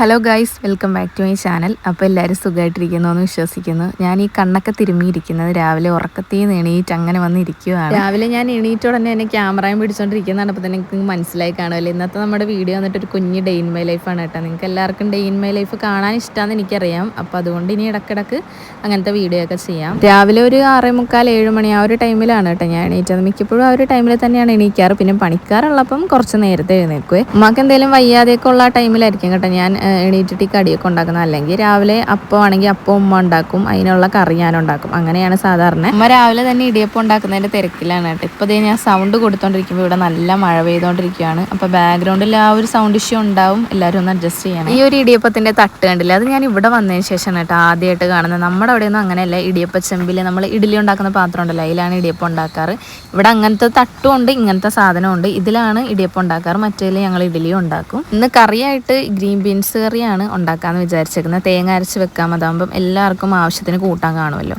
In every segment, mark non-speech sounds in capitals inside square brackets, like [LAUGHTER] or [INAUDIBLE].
Hello guys welcome back to my channel അപ്പോൾ എല്ലാവരും സുഖമായിട്ടിരിക്കുന്നു എന്ന് വിശ്വസിക്കുന്നു. ഞാൻ ഈ കണ്ണൊക്കെ തിരുമ്മിയിരിക്കുന്നത് രാവിലെ ഉറക്കത്തിൽ നിന്ന് എണീറ്റ് അങ്ങനെ വന്നിരിക്കുകയാണ് രാവിലെ ഞാൻ എണീറ്റ ഉടനെ എന്നെ ക്യാമറയും പിടിച്ചുകൊണ്ടിരിക്കുന്നതാണ് അപ്പോൾ തന്നെ നിങ്ങൾക്ക് മനസ്സിലായി കാണുമല്ലോ ഇന്നത്തെ നമ്മുടെ വീഡിയോ വന്നിട്ട് ഒരു കുഞ്ഞ് ഡെയിൻ മൈ ലൈഫാണ് കേട്ടോ. നിങ്ങൾക്ക് എല്ലാവർക്കും ഡെയിൻ മൈ ലൈഫ് കാണാൻ ഇഷ്ടമാണെന്ന് എനിക്കറിയാം. അപ്പോൾ അതുകൊണ്ട് ഇനി ഇടക്കിടക്ക് അങ്ങനത്തെ വീഡിയോ ഒക്കെ ചെയ്യാം. രാവിലെ ഒരു ആറേ മുക്കാൽ ഏഴ് മണി ആ ഒരു ടൈമിലാണ് കേട്ടോ ഞാൻ എണീറ്റത്. മിക്കപ്പോഴും ആ ഒരു ടൈമിൽ തന്നെയാണ് എണീക്കാറ്. പിന്നെ പണിക്കാറുള്ളപ്പം കുറച്ച് നേരത്തെ എഴുന്നേക്കുവേ നമുക്ക് എന്തെങ്കിലും വയ്യാതെയൊക്കെ ഉള്ള ആ ടൈമിലായിരിക്കും കേട്ടോ ഞാൻ എണീറ്റിട്ട് ഈ കടിയൊക്കെ ഉണ്ടാക്കുന്നത്. അല്ലെങ്കിൽ രാവിലെ അപ്പം ആണെങ്കിൽ അപ്പം ഉമ്മ ഉണ്ടാക്കും. അതിനുള്ള കറി ഞാൻ ഉണ്ടാക്കും. അങ്ങനെയാണ് സാധാരണ. ഉമ്മ രാവിലെ തന്നെ ഇടിയപ്പം ഉണ്ടാക്കുന്നതിന്റെ തിരക്കിലാണ് കേട്ടോ. ഇപ്പോൾ ദേ ഞാൻ സൗണ്ട് കൊടുത്തോണ്ടിരിക്കുമ്പോൾ ഇവിടെ നല്ല മഴ പെയ്തുകൊണ്ടിരിക്കുകയാണ് അപ്പോൾ ബാക്ക്ഗ്രൗണ്ടിൽ ആ ഒരു സൗണ്ട് ഇഷ്യൂ ഉണ്ടാവും. എല്ലാവരും ഒന്ന് അഡ്ജസ്റ്റ് ചെയ്യണം. ഈ ഒരു ഇടിയപ്പത്തിന്റെ തട്ട് കണ്ടില്ല? അത് ഞാൻ ഇവിടെ വന്നതിന് ശേഷമാണ് കേട്ടോ ആദ്യമായിട്ട് കാണുന്നത്. നമ്മുടെ അവിടെയൊന്നും അങ്ങനെയല്ല. ഇടിയപ്പ ചെമ്പിൽ നമ്മൾ ഇഡ്ഡലി ഉണ്ടാക്കുന്ന പാത്രം ഉണ്ടല്ലോ അതിലാണ് ഇടിയപ്പം ഉണ്ടാക്കാറ്. ഇവിടെ അങ്ങനത്തെ തട്ടും ഉണ്ട് ഇങ്ങനത്തെ സാധനമുണ്ട് ഇതിലാണ് ഇടിയപ്പം ഉണ്ടാക്കാറ്. മറ്റേതിൽ ഞങ്ങൾ ഇഡ്ഡലിയും ഉണ്ടാക്കും. ഇന്ന് കറിയായിട്ട് ഗ്രീൻ ബീൻസ് കറിയാണ് ഉണ്ടാക്കാമെന്ന് വിചാരിച്ചേക്കുന്നത്. തേങ്ങ അരച്ച് വെക്കാം അതാകുമ്പം എല്ലാവർക്കും ആവശ്യത്തിന് കൂട്ടാൻ കാണുമല്ലോ.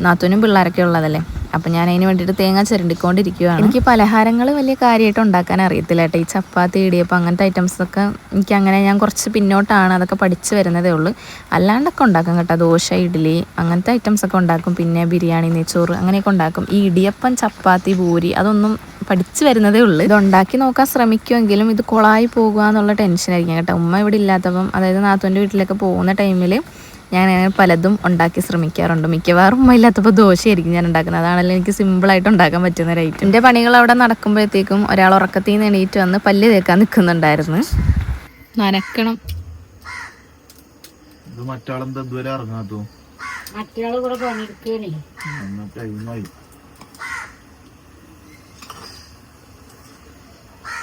നാത്തൂനും പിള്ളേരൊക്കെ ഉള്ളതല്ലേ? അപ്പം ഞാൻ അതിന് വേണ്ടിയിട്ട് തേങ്ങ ചിരണ്ടിക്കൊണ്ടിരിക്കുകയാണ് എനിക്ക് പലഹാരങ്ങൾ വലിയ കാര്യമായിട്ട് ഉണ്ടാക്കാൻ അറിയത്തില്ല കേട്ടോ. ഈ ചപ്പാത്തി ഇടിയപ്പം അങ്ങനത്തെ ഐറ്റംസൊക്കെ എനിക്ക് അങ്ങനെ ഞാൻ കുറച്ച് പിന്നോട്ടാണ് അതൊക്കെ പഠിച്ചു വരുന്നതേ ഉള്ളൂ. അല്ലാണ്ടൊക്കെ ഉണ്ടാക്കും കേട്ടോ. ദോശ ഇഡ്ഡലി അങ്ങനത്തെ ഐറ്റംസ് ഒക്കെ ഉണ്ടാക്കും. പിന്നെ ബിരിയാണി നെയ്ച്ചോറ് അങ്ങനെയൊക്കെ ഉണ്ടാക്കും. ഈ ഇടിയപ്പം ചപ്പാത്തി പൂരി അതൊന്നും പഠിച്ചു വരുന്നതേ ഉള്ളൂ. ഇത് ഉണ്ടാക്കി നോക്കാൻ ശ്രമിക്കുമെങ്കിലും ഇത് കൊളായി പോകുക എന്നുള്ള ടെൻഷനായിരിക്കും കേട്ടോ. ഉമ്മ ഇവിടെ ഇല്ലാത്തപ്പം അതായത് നാത്തൂന്റെ വീട്ടിലൊക്കെ പോകുന്ന ടൈമിൽ ഞാൻ അങ്ങനെ പലതും ഉണ്ടാക്കി ശ്രമിക്കാറുണ്ട്. മിക്കവാറും ഉമ്മ ഇല്ലാത്തപ്പോൾ ദോശയായിരിക്കും ഞാൻ ഉണ്ടാക്കുന്നത്. അതാണല്ലോ എനിക്ക് സിമ്പിളായിട്ട് ഉണ്ടാക്കാൻ പറ്റുന്ന ഒരു ഐറ്റം എന്റെ പണികൾ അവിടെ നടക്കുമ്പോഴത്തേക്കും ഒരാൾ ഉറക്കത്തിൽ നിന്ന് എണീറ്റ് വന്ന് പല്ല് തേക്കാൻ നിൽക്കുന്നുണ്ടായിരുന്നു. നനക്കണം. ഇത് മറ്റാളെന്താ ഇതുവരെ ഇറങ്ങാത്തോ മറ്റേ കൂടെ പണിയെടുക്കണേ ടൈമായി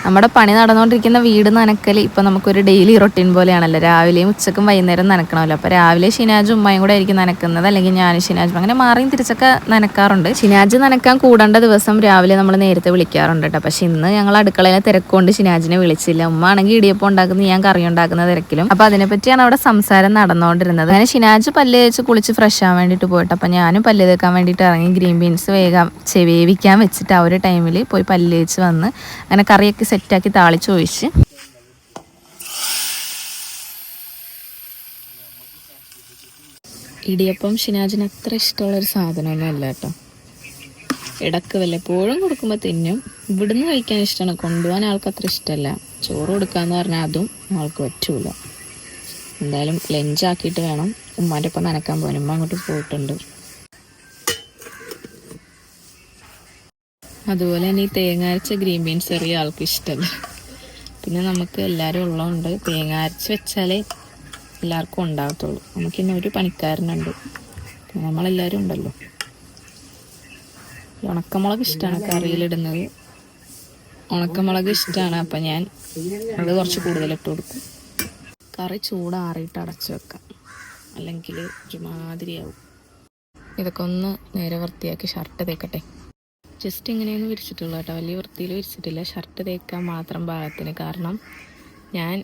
നമ്മുടെ പണി നടന്നുകൊണ്ടിരിക്കുന്ന വീട് നനക്കൽ ഇപ്പം നമുക്കൊരു ഡെയിലി റൊട്ടീൻ പോലെയാണല്ലോ. രാവിലെയും ഉച്ചക്കും വൈകുന്നേരം നനക്കണമല്ലോ. അപ്പോൾ രാവിലെ ഷിനാജും ഉമ്മയും കൂടെ ആയിരിക്കും നനക്കുന്നത്. അല്ലെങ്കിൽ ഞാൻ ഷിനാജും അങ്ങനെ മാറിയും തിരിച്ചൊക്കെ നനക്കാറുണ്ട്. ഷിനാജ് നനക്കാൻ കൂടേണ്ട ദിവസം രാവിലെ നമ്മൾ നേരത്തെ വിളിക്കാറുണ്ട് കേട്ടോ. പക്ഷെ ഇന്ന് ഞങ്ങൾ അടുക്കളയിലെ തിരക്കുകൊണ്ട് ഷിനാജിനെ വിളിച്ചില്ല. ഉമ്മ ആണെങ്കിൽ ഇടിയപ്പം ഉണ്ടാക്കുന്നത് ഞാൻ കറി ഉണ്ടാക്കുന്ന തിരക്കിലും. അപ്പോൾ അതിനെപ്പറ്റിയാണ് അവിടെ സംസാരം നടന്നുകൊണ്ടിരുന്നത്. അങ്ങനെ ഷിനാജ് പല്ല് തേച്ച് കുളിച്ച് ഫ്രഷ് ആവാൻ വേണ്ടിയിട്ട് പോയിട്ട് അപ്പോൾ ഞാനും പല്ല് തേക്കാൻ വേണ്ടിയിട്ട് ഇറങ്ങി ഗ്രീൻ ബീൻസ് വേഗം വേവിക്കാൻ വെച്ചിട്ട് ആ ഒരു ടൈമിൽ പോയി പല്ല് തേച്ച് വന്ന് അങ്ങനെ കറിയൊക്കെ സെറ്റാക്കി താളിച്ച് ഒഴിച്ച് ഇടിയപ്പം ഷിനാജിന് അത്ര ഇഷ്ടമുള്ള ഒരു സാധനമൊന്നും അല്ല കേട്ടോ. ഇടയ്ക്ക് വല്ലപ്പോഴും കൊടുക്കുമ്പോൾ തിന്നും. ഇവിടുന്ന് കഴിക്കാൻ ഇഷ്ടമാണ്. കൊണ്ടുപോകാൻ ആൾക്ക് അത്ര ഇഷ്ടമല്ല. ചോറ് കൊടുക്കാന്ന് പറഞ്ഞാൽ അതും ആൾക്ക് പറ്റൂല. എന്തായാലും ലഞ്ചാക്കിയിട്ട് വേണം. ഉമ്മാന്റെ ഒപ്പം നനക്കാൻ പോകാൻ. ഉമ്മ അങ്ങോട്ട് പോയിട്ടുണ്ട്. അതുപോലെ തന്നെ ഈ തേങ്ങ അരച്ച ഗ്രീൻ ബീൻസ് ചെറിയ ആൾക്ക് ഇഷ്ടമല്ല പിന്നെ നമുക്ക് എല്ലാവരും ഉള്ളതുകൊണ്ട് തേങ്ങ അരച്ച് വെച്ചാലേ എല്ലാവർക്കും ഉണ്ടാകത്തുള്ളൂ. നമുക്കിന്ന് ഒരു പണിക്കാരനുണ്ട്. നമ്മളെല്ലാവരും ഉണ്ടല്ലോ. ഉണക്കമുളക് ഇഷ്ടമാണ് കറിയിലിടുന്നത്. ഉണക്കമുളക് ഇഷ്ടമാണ് അപ്പം ഞാൻ അത് കുറച്ച് കൂടുതൽ ഇട്ട് കൊടുക്കും. കറി ചൂടാറിയിട്ട് അടച്ചു വെക്കാം. അല്ലെങ്കിൽ ഒരുമാതിരിയാവും ഇതൊക്കെ ഒന്ന് നേരെ വൃത്തിയാക്കി ഷർട്ട് തേക്കട്ടെ. ജസ്റ്റ് ഇങ്ങനെയൊന്നും വിരിച്ചിട്ടുള്ളൂ കേട്ടോ. വലിയ വൃത്തിയിൽ വിരിച്ചിട്ടില്ല. ഷർട്ട് തേക്കാൻ മാത്രം ഭാഗത്തിന് കാരണം ഞാൻ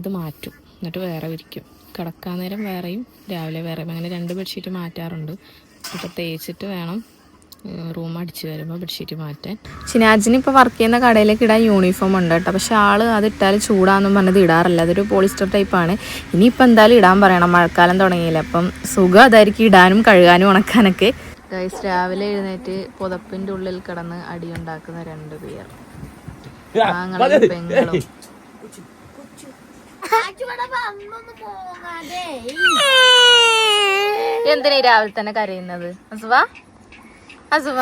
ഇത് മാറ്റും. എന്നിട്ട് വേറെ വിരിക്കും. കിടക്കാൻ നേരം വേറെയും രാവിലെ വേറെയും അങ്ങനെ രണ്ട് ബെഡ്ഷീറ്റ് മാറ്റാറുണ്ട്. അപ്പോൾ തേച്ചിട്ട് വേണം റൂം അടിച്ച് വരുമ്പോൾ ബെഡ്ഷീറ്റ് മാറ്റാൻ. ചിനാജിന് ഇപ്പോൾ വർക്ക് ചെയ്യുന്ന കടയിലേക്ക് ഇടാൻ യൂണിഫോം ഉണ്ട് കേട്ടോ. പക്ഷെ ആൾ അത് ഇട്ടാൽ ചൂടാന്നും പറഞ്ഞത് ഇടാറില്ല. അതൊരു പോളിസ്റ്റർ ടൈപ്പാണ് ഇനിയിപ്പോൾ എന്തായാലും ഇടാൻ പറയണം. മഴക്കാലം തുടങ്ങിയില്ല. അപ്പം സുഖം അതായിരിക്കും ഇടാനും കഴുകാനും ഉണക്കാനൊക്കെ. ഗൈസ് രാവിലെ എഴുന്നേറ്റ് പുതപ്പിന്റെ ഉള്ളിൽ കിടന്ന് അടിയുണ്ടാക്കുന്ന രണ്ട് പേർ. ആങ്ങളും പെങ്ങളും. എന്തിനാ രാവിലെ തന്നെ കരയുന്നത്? അസുവ? അസുവ?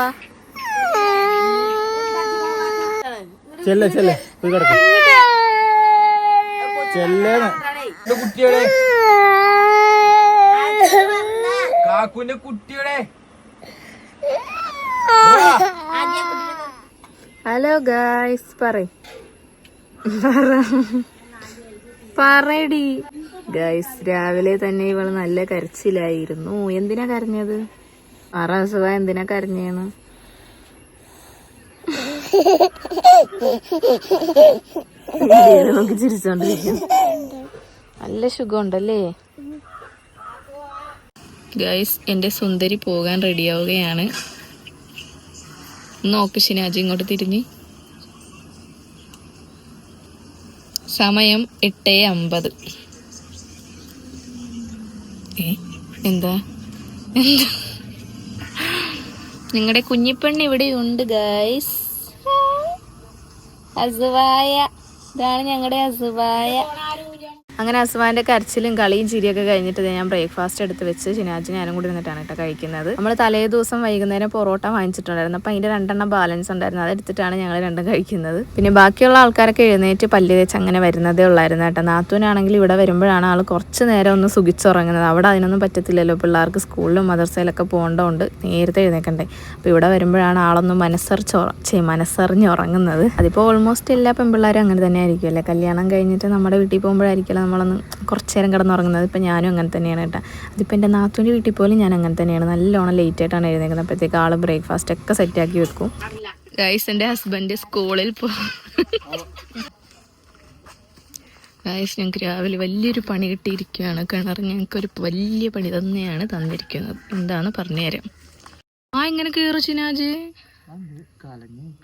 ചെല്ലേ ചെല്ലേ. പോയി കിടക്കും. ചെല്ലേന്ന്. കുട്ടിയുടെ കാക്കുവിന്റെ കുട്ടിയുടെ ഹലോ ഗായ്സ് പറ. പറയടി. ഗായ്സ് രാവിലെ തന്നെ ഇവൾ നല്ല കരച്ചിലായിരുന്നു. എന്തിനാ കരഞ്ഞത്? അറസുവ എന്തിനാ കരഞ്ഞേന്ന്? [LAUGHS] നമുക്ക് ചിരിച്ചോണ്ടിരിക്കും. നല്ല സുഖമുണ്ടല്ലേ? ഗൈസ് എന്റെ സുന്ദരി പോകാൻ റെഡിയാവുകയാണ് നോക്ക് ഷിനാജി ഇങ്ങോട്ട് തിരിഞ്ഞ്. സമയം എട്ട് അമ്പത്. എന്താ എന്താ? നിങ്ങളുടെ ഇവിടെ ഉണ്ട് ഗൈസ് അസുവായ. ഇതാണ് ഞങ്ങളുടെ അസുവായ. അങ്ങനെ അസുവാന്റെ കരച്ചിലും കളിയും ചിരിയൊക്കെ കഴിഞ്ഞിട്ട് ഞാൻ ബ്രേക്ക്ഫാസ്റ്റ് എടുത്ത് വെച്ച് ഷിനാജിന് ഞാനും കൂടി ഇരുന്നിട്ടാണ് കേട്ടോ കഴിക്കുന്നത്. നമ്മൾ തലേ ദിവസം വൈകുന്നേരം പൊറോട്ട വാങ്ങിച്ചിട്ടുണ്ടായിരുന്നു. അപ്പം അതിന്റെ രണ്ടെണ്ണം ബാലൻസ് ഉണ്ടായിരുന്നു. അതെടുത്തിട്ടാണ് ഞങ്ങൾ രണ്ടും കഴിക്കുന്നത്. പിന്നെ ബാക്കിയുള്ള ആൾക്കാരൊക്കെ എഴുന്നേറ്റ് പല്ല് തേച്ച് അങ്ങനെ വരുന്നതേ ഉള്ളായിരുന്നു കേട്ടോ. നാത്തൂനാണെങ്കിൽ ഇവിടെ വരുമ്പോഴാണ് ആൾ കുറച്ച് നേരം ഒന്ന് സുഖിച്ചുറങ്ങുന്നത്. അവിടെ അതിനൊന്നും പറ്റത്തില്ലല്ലോ. പിള്ളേർക്ക് സ്കൂളിലും മദർസയിലൊക്കെ പോകേണ്ടതുകൊണ്ട് നേരത്തെ എഴുന്നേക്കണ്ടേ. അപ്പോൾ ഇവിടെ വരുമ്പോഴാണ് ആളൊന്ന് മനസ്സറിച്ച് ചേ മനസ്സറിഞ്ഞ് ഉറങ്ങുന്നത്. അതിപ്പോൾ ഓൾമോസ്റ്റ് എല്ലാ പെൺപിള്ളേരും അങ്ങനെ തന്നെ ആയിരിക്കും അല്ലേ? കല്യാണം കഴിഞ്ഞിട്ട് നമ്മുടെ വീട്ടിൽ പോകുമ്പോഴായിരിക്കും നമ്മളൊന്ന് കുറച്ച് നേരം കിടന്നുറങ്ങുന്നത് ഇപ്പം ഞാനും അങ്ങനെ തന്നെയാണ് കേട്ടോ. അതിപ്പോൾ എന്റെ നാത്തൂന്റെ വീട്ടിൽ പോലും ഞാൻ അങ്ങനെ തന്നെയാണ്. നല്ലോണം ലേറ്റ് ആയിട്ടാണ് എഴുന്നേക്കുന്നത്. അപ്പോഴത്തേക്ക് ആൾ ബ്രേക്ക്ഫാസ്റ്റ് ഒക്കെ സെറ്റ് ആക്കി വെക്കും. ഗൈസ് എന്റെ ഹസ്ബൻഡ് സ്കൂളിൽ പോ ഗൈസ് ഞങ്ങൾക്ക് രാവിലെ വലിയൊരു പണി കിട്ടിയിരിക്കുകയാണ്. കിണർ ഞങ്ങൾക്കൊരു വലിയ പണി തന്നെയാണ് തന്നിരിക്കുന്നത്. എന്താണ് പറഞ്ഞുതരാം. ആ ഇങ്ങനെ കയറു ചിനാജ്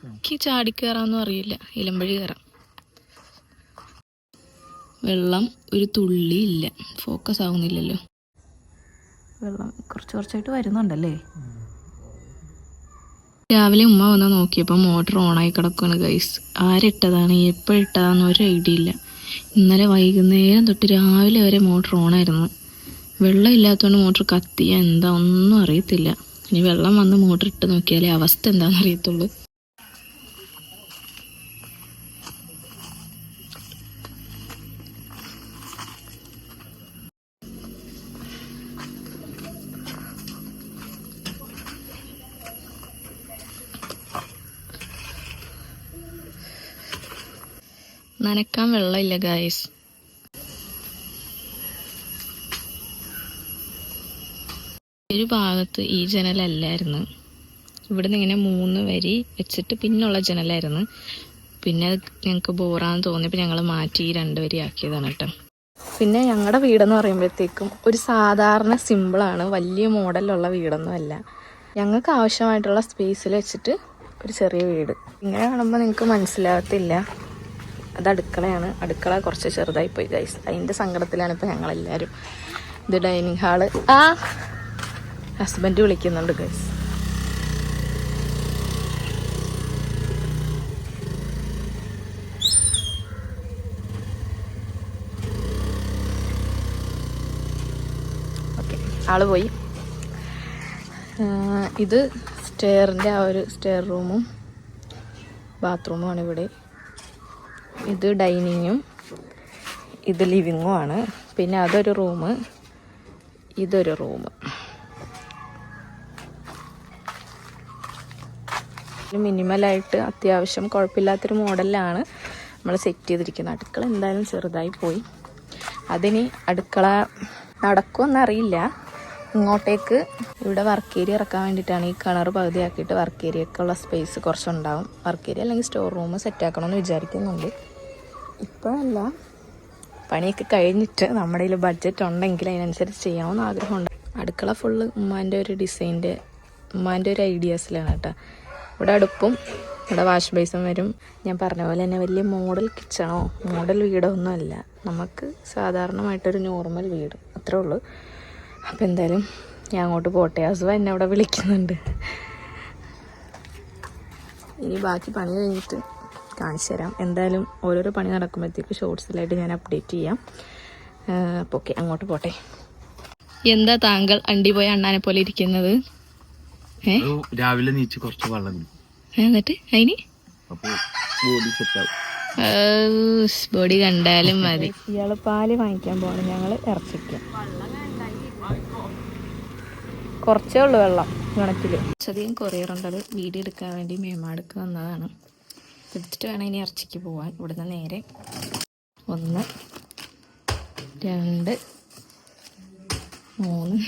എനിക്ക് ചാടി കയറാന്നും അറിയില്ല. ഇലമ്പഴി കയറാം വെള്ളം ഒരു തുള്ളി ഇല്ല. ഫോക്കസ് ആവുന്നില്ലല്ലോ. വെള്ളം കുറച്ച് കുറച്ചായിട്ട് വരുന്നുണ്ടല്ലേ? രാവിലെ ഉമ്മ വന്ന് നോക്കിയപ്പോൾ മോട്ടർ ഓണായി കിടക്കുകയാണ് ഗൈസ് ആരിട്ടതാണ് എപ്പോഴിട്ടതാന്ന് ഒരു ഐഡിയ ഇല്ല. ഇന്നലെ വൈകുന്നേരം തൊട്ട് രാവിലെ വരെ മോട്ടർ ഓണായിരുന്നു വെള്ളം ഇല്ലാത്തതുകൊണ്ട് മോട്ടർ കത്തിയാൽ എന്താ ഒന്നും അറിയത്തില്ല. ഇനി വെള്ളം വന്ന് മോട്ടർ ഇട്ട് നോക്കിയാലേ അവസ്ഥ എന്താണെന്ന് അറിയത്തുള്ളൂ. നനക്കാൻ വെള്ളമില്ല ഗായസ് ഒരു ഭാഗത്ത് ഈ ജനലല്ലായിരുന്നു. ഇവിടെ നിന്ന് ഇങ്ങനെ മൂന്ന് വരി വെച്ചിട്ട് പിന്നുള്ള ജനലായിരുന്നു. പിന്നെ ഞങ്ങൾക്ക് ബോറാന്ന് തോന്നിയപ്പോൾ ഞങ്ങൾ മാറ്റി ഈ രണ്ട് വരി ആക്കിയതാണ് കേട്ടോ. പിന്നെ ഞങ്ങളുടെ വീടെന്ന് പറയുമ്പോഴത്തേക്കും ഒരു സാധാരണ സിമ്പിളാണ് വലിയ മോഡലുള്ള വീടൊന്നും അല്ല ഞങ്ങൾക്ക് ആവശ്യമായിട്ടുള്ള സ്പേസിൽ വെച്ചിട്ട് ഒരു ചെറിയ വീട്. ഇങ്ങനെ കാണുമ്പോൾ നിങ്ങൾക്ക് മനസ്സിലാകത്തില്ല അത് അടുക്കളയാണ്. അടുക്കള കുറച്ച് ചെറുതായി പോയി ഗൈസ് അതിന്റെ സങ്കടത്തിലാണ് ഇപ്പോൾ ഞങ്ങളെല്ലാവരും ഇത് ഡൈനിങ് ഹാൾ ആ ഹസ്ബൻഡ് വിളിക്കുന്നുണ്ട് ഗൈസ് ഓക്കെ ആൾ പോയി. ഇത് സ്റ്റെയറിന്റെ ആ ഒരു സ്റ്റെയർ റൂമും ബാത്റൂമുമാണ് ഇവിടെ. ഇത് ഡൈനിങ്ങും ഇത് ലിവിങ്ങും ആണ്. പിന്നെ അതൊരു റൂം ഇതൊരു റൂം മിനിമലായിട്ട് അത്യാവശ്യം കുഴപ്പമില്ലാത്തൊരു മോഡലിലാണ് നമ്മൾ സെറ്റ് ചെയ്തിരിക്കുന്നത്. അടുക്കള എന്തായാലും ചെറുതായി പോയി. അതിന് അടുക്കള നടക്കുമെന്നറിയില്ല ഇങ്ങോട്ടേക്ക് ഇവിടെ വർക്ക് ഏരിയ ഇറക്കാൻ വേണ്ടിയിട്ടാണ് ഈ കിണർ പകുതിയാക്കിയിട്ട് വർക്ക് ഉള്ള സ്പേസ് കുറച്ചുണ്ടാവും. വർക്ക് ഏരിയ അല്ലെങ്കിൽ സ്റ്റോർ റൂം സെറ്റ് സെറ്റാക്കണമെന്ന് വിചാരിക്കുന്നുണ്ട്. ഇപ്പോഴല്ല പണിയൊക്കെ കഴിഞ്ഞിട്ട് നമ്മുടെ കയ്യിൽ ബഡ്ജറ്റ് ഉണ്ടെങ്കിൽ അതിനനുസരിച്ച് ചെയ്യണമെന്ന് ആഗ്രഹമുണ്ട്. അടുക്കള ഫുള്ള് ഉമ്മാന്റെ ഒരു ഡിസൈന്റെ ഉമ്മാന്റെ ഒരു ഐഡിയാസിലാണ് കേട്ടോ. ഇവിടെ അടുപ്പും ഇവിടെ വാഷ് ബേസും വരും. ഞാൻ പറഞ്ഞ പോലെ തന്നെ വലിയ മോഡൽ കിച്ചണോ മോഡൽ വീടോ ഒന്നുമല്ല നമുക്ക് സാധാരണമായിട്ടൊരു നോർമൽ വീട്. അത്രേ ഉള്ളൂ. അപ്പോൾ എന്തായാലും ഞാൻ അങ്ങോട്ട് പോട്ടെ. അസുവ എന്നെ അവിടെ വിളിക്കുന്നുണ്ട്. ഇനി ബാക്കി പണി കഴിഞ്ഞിട്ട് കാണിച്ചു തരാം. എന്തായാലും ഓരോരോ പണി നടക്കുമ്പോഴത്തേക്ക് ഷോർട്സിലായിട്ട് ഞാൻ അപ്ഡേറ്റ് ചെയ്യാം. അപ്പോൾ ഓക്കെ അങ്ങോട്ട് പോട്ടെ. എന്താ താങ്കൾ അണ്ടി പോയ അണ്ണാനെ പോലെ ഇരിക്കുന്നത്? രാവിലെ നീച്ച് കുറച്ച് വെള്ളം. എന്നിട്ട്? അതിന് ബോഡി കണ്ടാലും മതി. ഇയാൾ പാൽ വാങ്ങിക്കാൻ പോകണം ഞങ്ങൾ ഇറച്ചിക്ക്. കുറച്ചേ ഉള്ളൂ വെള്ളം കണക്കിൽ കുറച്ചധികം കൊറിയറുണ്ടത് വീഡിയോ എടുക്കാൻ വേണ്ടി മേമാടുക്ക് വന്നതാണ്. എടുത്തിട്ട് വേണം ഇനി ഇറച്ചിക്ക് പോവാൻ. ഇവിടുന്ന് നേരെ ഒന്ന് രണ്ട് മൂന്ന്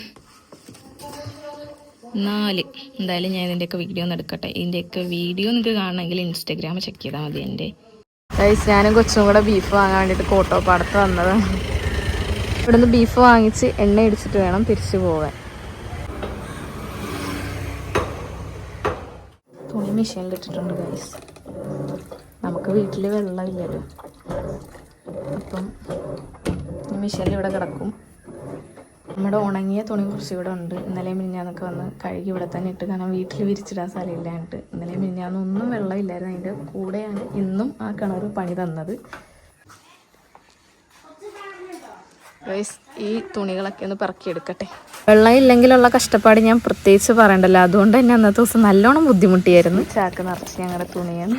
നാല്. എന്തായാലും ഞാൻ ഇതിന്റെയൊക്കെ വീഡിയോ ഒന്ന് എടുക്കട്ടെ. ഇതിന്റെയൊക്കെ വീഡിയോ നിങ്ങൾക്ക് കാണണമെങ്കിൽ ഇൻസ്റ്റാഗ്രാം ചെക്ക് ചെയ്താൽ മതി എന്റെ ഗൈസ് ഞാനും കൊച്ചും കൂടെ ബീഫ് വാങ്ങാൻ വേണ്ടിയിട്ട് കോട്ടോപ്പാടത്ത് വന്നതാണ്. ഇവിടുന്ന് ബീഫ് വാങ്ങിച്ച് എണ്ണ ഇടിച്ചിട്ട് വേണം തിരിച്ചു പോകാൻ തുണി മെഷീനിലിട്ടിട്ടുണ്ട് ഗൈസ് നമുക്ക് വീട്ടിൽ വെള്ളമില്ലല്ലോ അപ്പം ഈ മെഷീനിൽ ഇവിടെ കിടക്കും. നമ്മുടെ ഉണങ്ങിയ തുണി കുറച്ച് ഇവിടെ ഉണ്ട്. ഇന്നലെ മിനിഞ്ഞാന്നൊക്കെ വന്ന് കഴുകി ഇവിടെ തന്നെ ഇട്ട് കാരണം വീട്ടിൽ വിരിച്ചിടാൻ സ്ഥലമില്ലാണ്ട് ഇന്നലെ മിനിഞ്ഞാന്നൊന്നും വെള്ളമില്ലായിരുന്നു അതിന്റെ കൂടെയാണ് ഇന്നും ആ കിണർ പണി തന്നത്. ഈ തുണികളൊക്കെ ഒന്ന് പെറുക്കിയെടുക്കട്ടെ. വെള്ളം ഇല്ലെങ്കിലുള്ള കഷ്ടപ്പാട് ഞാൻ പ്രത്യേകിച്ച് പറയണ്ടല്ലോ. അതുകൊണ്ട് തന്നെ അന്നത്തെ ദിവസം നല്ലോണം ബുദ്ധിമുട്ടിയായിരുന്നു. ചാക്ക് നിറച്ച് ഞങ്ങളുടെ തുണിയാണ്.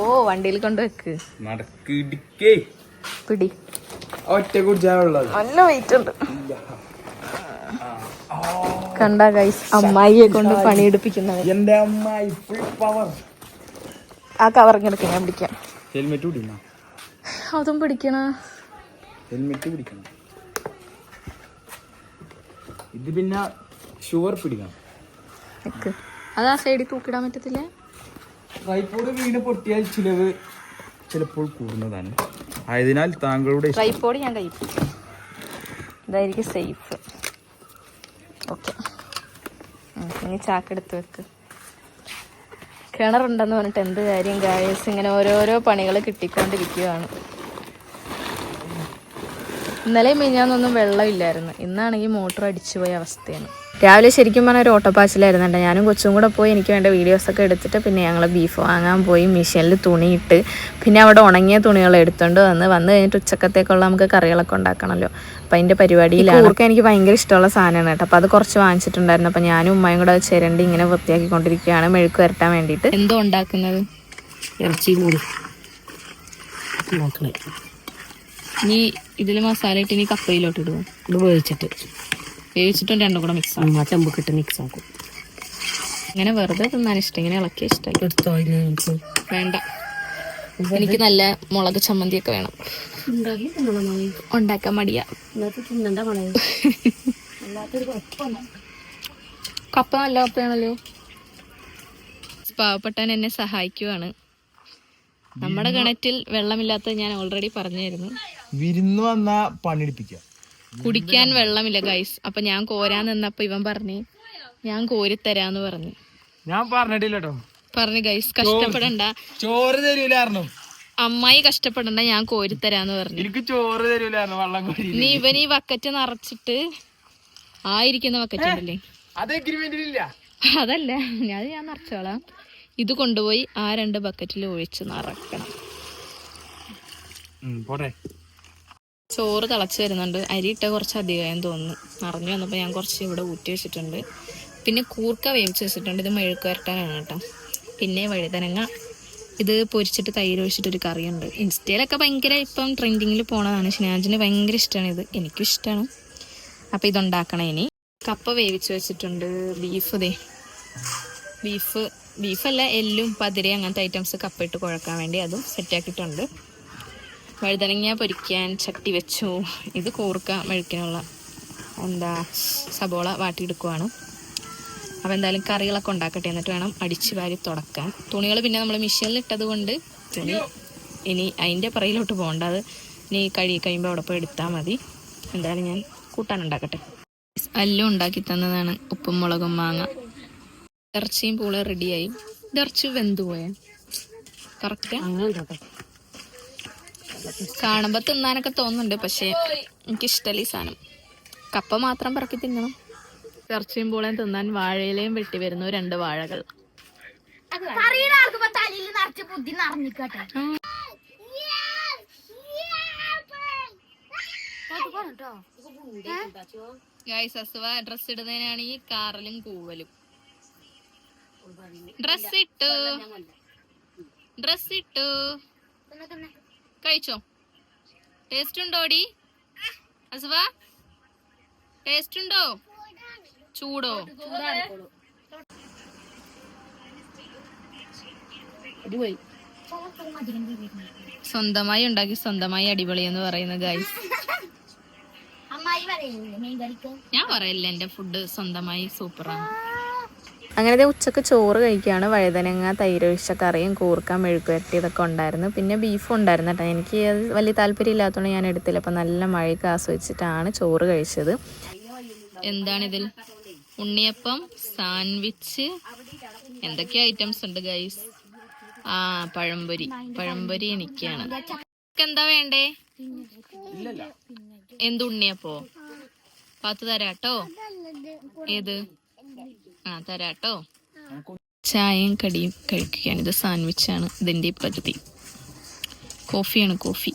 ഓ വണ്ടിയിൽ കൊണ്ട് വെക്ക്. പിടി. നല്ല വെയിറ്റ് ഉണ്ട്. കണ്ട ഗൈസ് അമ്മായിയെ കൊണ്ട് പണിയെടുപ്പിക്കുന്നത്. എന്റെ അമ്മായി ഫുൾ പവർ ആ കവറിങ്ങെടുക്ക ഞാൻ പിടിക്കാം. ഹെൽമെറ്റ് അതും പിടിക്കണ. ഹെൽമെറ്റ് പിടിക്കണം. ഇത് പിന്നെ ഷുവർ പിടിക്കണം. അത് ആ സൈഡിൽ തൂക്കിടാൻ പറ്റത്തില്ലേ? ട്രൈപ്പോഡ് വീണ് പൊട്ടിയാൽ ചിലവ് ചിലപ്പോൾ കൂടുന്നതാണ്. ആയതിനാൽ താങ്കളുടെ ട്രൈപ്പോഡ് ഞാൻ കഴിക്കും ഇതായിരിക്കും സേഫ് ഓക്കെ ഇനി ചാക്കെടുത്ത് വെക്ക്. കിണറുണ്ടെന്ന് പറഞ്ഞിട്ട് എന്ത് കാര്യം ഗായസ് ഇങ്ങനെ ഓരോരോ പണികൾ കിട്ടിക്കൊണ്ടിരിക്കുകയാണ്. ഇന്നലെ മിഞ്ഞാന്നൊന്നും വെള്ളമില്ലായിരുന്നു. ഇന്നാണെങ്കിൽ മോട്ടോർ അടിച്ചു പോയ അവസ്ഥയാണ്. രാവിലെ ശരിക്കും പറഞ്ഞാൽ ഒരു ഓട്ടപ്പാച്ചിലായിരുന്നു കേട്ടോ ഞാനും കൊച്ചും കൂടെ പോയി എനിക്ക് വേണ്ട വീഡിയോസൊക്കെ എടുത്തിട്ട് പിന്നെ ഞങ്ങൾ ബീഫ് വാങ്ങാൻ പോയി മെഷീനിൽ തുണിയിട്ട് പിന്നെ അവിടെ ഉണങ്ങിയ തുണികൾ എടുത്തുകൊണ്ട് വന്ന് വന്ന് കഴിഞ്ഞിട്ട് ഉച്ചക്കത്തേക്കുള്ള നമുക്ക് കറികളൊക്കെ ഉണ്ടാക്കണമല്ലോ അപ്പം അതിന്റെ പരിപാടിയിലാണ്. കൂർക്ക എനിക്ക് ഭയങ്കര ഇഷ്ടമുള്ള സാധനമാണ് കേട്ടോ. അപ്പോൾ അത് കുറച്ച് വാങ്ങിച്ചിട്ടുണ്ടായിരുന്നു. അപ്പോൾ ഞാനും ഉമ്മയും കൂടെ അത് ചിരണ്ടി ഇങ്ങനെ വൃത്തിയാക്കിക്കൊണ്ടിരിക്കുകയാണ് മെഴുക്ക് വരട്ടാൻ വേണ്ടിയിട്ട്. എന്തോ ഉണ്ടാക്കുന്നത്? ഇറച്ചി കൂടി. നോക്കണേ. ഇനി ഇതിൽ മസാല ഇട്ട് ഇനി കപ്പയിലോട്ട് ഇടുക ഇത് വേവിച്ചിട്ട്. വേവിച്ചിട്ടും രണ്ടും കൂടെ മിക്സ് ആ ഇട്ട് മിക്സ് ആക്കും. ഇങ്ങനെ വെറുതെ തിന്നാൻ ഇഷ്ടം ഇങ്ങനെ ഇളക്കിയ ഇഷ്ടമായി എടുത്തോ അതിന് വേണ്ട. എനിക്ക് നല്ല മുളക് ചമ്മന്തിയൊക്കെ വേണം. ഉണ്ടാക്കാൻ മടിയാ. കപ്പ നല്ല കപ്പയാണല്ലോ. പാവപ്പെട്ടാൻ എന്നെ സഹായിക്കുവാണ്. നമ്മുടെ കിണറ്റിൽ വെള്ളമില്ലാത്തത് ഞാൻ ഓൾറെഡി പറഞ്ഞായിരുന്നു. വിരുന്ന് വന്ന പണിയെടുപ്പിക്ക. കുടിക്കാൻ വെള്ളമില്ല ഗൈസ് അപ്പൊ ഞാൻ കോരാൻ നിന്നപ്പോ ഇവൻ പറഞ്ഞു ഞാൻ കോരി തരാന്ന് പറഞ്ഞു. ഞാൻ പറഞ്ഞിട്ടില്ല കേട്ടോ പറഞ്ഞു ഗൈസ് കഷ്ടപ്പെടണ്ട. ചോറ് തരൂലായിരുന്നു. അമ്മായി കഷ്ടപ്പെടണ്ട ഞാൻ കോരി തരാന്ന് പറഞ്ഞു. എനിക്ക് ചോറ് തരൂലായിരുന്നു വെള്ളം കോരി നീ ഇവൻ ഈ ബക്കറ്റ് നിറച്ചിട്ട് ആയിരിക്കുന്ന വക്കറ്റ് ബക്കറ്റ് ഉണ്ടല്ലേ? അത് എഗ്രിമെന്റിലില്ല അതല്ല ഞാൻ ഞാൻ നിറച്ചോളാം. ഇത് കൊണ്ടുപോയി ആ രണ്ട് ബക്കറ്റിൽ ഒഴിച്ച് നിറക്കണം. ചോറ് തിളച്ച് വരുന്നുണ്ട്. അരി ഇട്ട കുറച്ച് അധികമായെന്ന് തോന്നുന്നു. നിറഞ്ഞു വന്നപ്പോൾ ഞാൻ കുറച്ച് ഇവിടെ ഊറ്റി വെച്ചിട്ടുണ്ട്. പിന്നെ കൂർക്ക വേവിച്ച് വെച്ചിട്ടുണ്ട്. ഇത് മെഴുക്ക് വരട്ടാനാണ് കേട്ടോ. പിന്നെ വഴുതനങ്ങ. ഇത് പൊരിച്ചിട്ട് തൈര് ഒഴിച്ചിട്ട് ഒരു കറിയുണ്ട്. ഇൻസ്റ്റയിലൊക്കെ ഭയങ്കര ഇപ്പം ട്രെൻഡിങ്ങിൽ പോണതാണ്. ഷിനാജിന് ഭയങ്കര ഇഷ്ടമാണ് ഇത്. എനിക്കും ഇഷ്ടമാണ് അപ്പോൾ ഇതുണ്ടാക്കണം ഇനി. കപ്പ വേവിച്ച് വെച്ചിട്ടുണ്ട് ബീഫ് ദേ. ബീഫ് ബീഫല്ല എല്ലും പതിരെ അങ്ങനത്തെ ഐറ്റംസ് കപ്പയിട്ട് കുഴക്കാൻ വേണ്ടി അതും സെറ്റാക്കിയിട്ടുണ്ട് വഴുതനങ്ങ പൊരിക്കാൻ ചട്ടി വെച്ചു. ഇത് കൂർക്ക മെഴുക്കിനുള്ള എന്താ സബോള വാട്ടിയെടുക്കുവാണ്. അപ്പോൾ എന്തായാലും കറികളൊക്കെ ഉണ്ടാക്കട്ടെ എന്നിട്ട് വേണം അടിച്ച് വാരി തുടക്കാൻ. തുണികൾ പിന്നെ നമ്മൾ മിഷീനിൽ ഇട്ടത് കൊണ്ട് തുണി ഇനി അതിന്റെ പുറയിലോട്ട് പോകണ്ട. അത് ഇനി കഴി കഴിയുമ്പോൾ അവിടെ പോയി എടുത്താൽ മതി. എന്തായാലും ഞാൻ കൂട്ടാൻ ഉണ്ടാക്കട്ടെ. അല്ലും ഉണ്ടാക്കി തന്നതാണ് ഉപ്പും മുളകും മാങ്ങ. ഇറച്ചിയും പൂള റെഡിയായി. ഇറച്ചി വെന്തു പോയ. കറക്റ്റ്? കാണുമ്പോ തിന്നാനൊക്കെ തോന്നുന്നുണ്ട് പക്ഷെ എനിക്ക് ഇഷ്ടമല്ല ഈ സാധനം. കപ്പ മാത്രം പറക്കി തിന്നണം. ഇറച്ചിയും പൂളയും തിന്നാൻ വാഴയിലയും വെട്ടി വരുന്നു രണ്ട് വാഴകൾ. ഡ്രസ് ഇടുന്നതിനാണ് ഈ കാറലും കൂവലും. ഡ്രസ് ഇട്ടു. ഡ്രസ് ഇട്ടു. കഴിച്ചോ? ടേസ്റ്റ് ഉണ്ടോടി അസുവ? ടേസ്റ്റ് ഉണ്ടോ? ചൂടോ? സ്വന്തമായി ഉണ്ടാക്കി സ്വന്തമായി അടിപൊളി എന്ന് പറയുന്ന ഗൈസ് ഞാൻ പറയില്ല എന്റെ ഫുഡ് സ്വന്തമായി സൂപ്പറാണ്. അങ്ങനെ ഉച്ചയ്ക്ക് ചോറ് കഴിക്കുകയാണ് വഴുതനങ്ങ തൈരൊഴിച്ച കറിയും കൂർക്ക മെഴുക്കുരട്ടി ഇതൊക്കെ ഉണ്ടായിരുന്നു. പിന്നെ ബീഫും ഉണ്ടായിരുന്നു കേട്ടോ എനിക്ക് അത് വലിയ താല്പര്യം ഇല്ലാത്തതുകൊണ്ട് ഞാൻ എടുത്തില്ല. അപ്പം നല്ല മഴയൊക്കെ ആസ്വദിച്ചിട്ടാണ് ചോറ് കഴിച്ചത്. എന്താണിതിൽ? ഉണ്ണിയപ്പം സാൻഡ്വിച്ച് എന്തൊക്കെ ഐറ്റംസ് ഉണ്ട് ഗൈസ്. ആ പഴംപൊരി. പഴംപൊരി എനിക്കാണ്. എന്താ വേണ്ടേ? എന്ത് ഉണ്ണിയപ്പോ പാത്ത് തരാട്ടോ. ഏത്? ആ തരാട്ടോ. ചായയും കടിയും കഴിക്കുകയാണ്. ഇത് സാൻഡ്വിച്ചാണ്. ഇതിന്റെ പദ്ധതി കോഫിയാണ് കോഫി.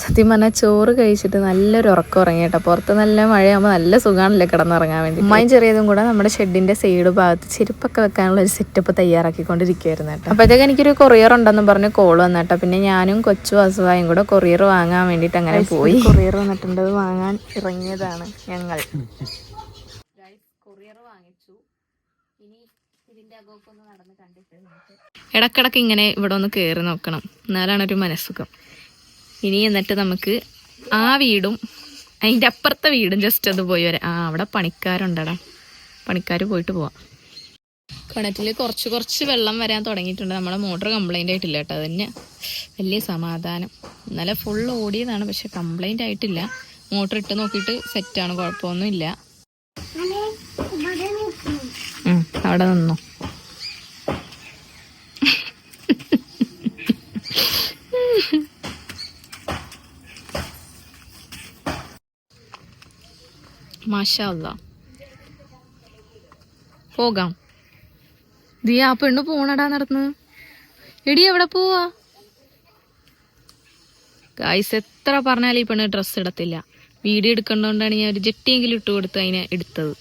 സത്യം പറഞ്ഞാൽ ചോറ് കഴിച്ചിട്ട് നല്ലൊരു ഉറക്കം ഉറങ്ങി കേട്ടോ. പുറത്ത് നല്ല മഴയാകുമ്പോൾ നല്ല സുഖമാണല്ലേ കിടന്നുറങ്ങാൻ വേണ്ടി അമ്മയും ചെറിയതും കൂടെ നമ്മുടെ ഷെഡിന്റെ സൈഡ് ഭാഗത്ത് ചെരുപ്പൊക്കെ വെക്കാനുള്ള ഒരു സെറ്റപ്പ് തയ്യാറാക്കിക്കൊണ്ടിരിക്കുകയായിരുന്നു കേട്ടോ. അപ്പോഴത്തേക്ക് എനിക്കൊരു കൊറിയർ ഉണ്ടെന്ന് പറഞ്ഞ് കോൾ വന്നു പിന്നെ ഞാനും കൊച്ചു അസുവായും കൂടെ കൊറിയർ വാങ്ങാൻ വേണ്ടിയിട്ട് അങ്ങനെ പോയി. കൊറിയർ വന്നിട്ടുണ്ട്. അത് വാങ്ങാൻ ഇറങ്ങിയതാണ് ഞങ്ങൾ [LAUGHS] കൊറിയർ വാങ്ങിച്ചു ഇനി ഇതിന്റെ അകമൊക്കെ ഒന്ന് നടന്ന് കണ്ടിട്ട് ഇടക്കിടക്ക് ഇങ്ങനെ ഇവിടെ ഒന്ന് കയറി നോക്കണം. എന്നാലാണ് ഒരു മനസ്സുഖം. ഇനി എന്നിട്ട് നമുക്ക് ആ വീടും അതിന്റെ അപ്പുറത്തെ വീടും ജസ്റ്റ് ഒന്ന് പോയി വരാം. ആ അവിടെ പണിക്കാരുണ്ടടാ. പണിക്കാർ പോയിട്ട് പോവാം. കിണറ്റിൽ കുറച്ച് കുറച്ച് വെള്ളം വരാൻ തുടങ്ങിയിട്ടുണ്ട്. നമ്മുടെ മോട്ടർ കംപ്ലൈന്റ് ആയിട്ടില്ല കേട്ടോ. അതന്നെ വലിയ സമാധാനം. ഇന്നലെ ഫുൾ ഓടിയതാണ് പക്ഷെ കംപ്ലൈന്റ് ആയിട്ടില്ല. മോട്ടർ ഇട്ട് നോക്കിയിട്ട് സെറ്റാണ് കുഴപ്പമൊന്നുമില്ല. അവിടെ നിന്നു. മാഷാ അല്ലാ പോകാം. ദീ ആ പെണ്ണ് പോണടാ നടന്ന്. എടി എവിടെ പോവാ? ഗായ്സ് എത്ര പറഞ്ഞാലും ഈ പെണ്ണ് ഡ്രസ്സ് ഇടത്തില്ല. വീഡിയോ എടുക്കണ്ടോണ്ടാണ് ഞാൻ ഒരു ജെട്ടിയെങ്കിലും ഇട്ട് കൊടുത്ത് അതിനെ എടുത്തത്.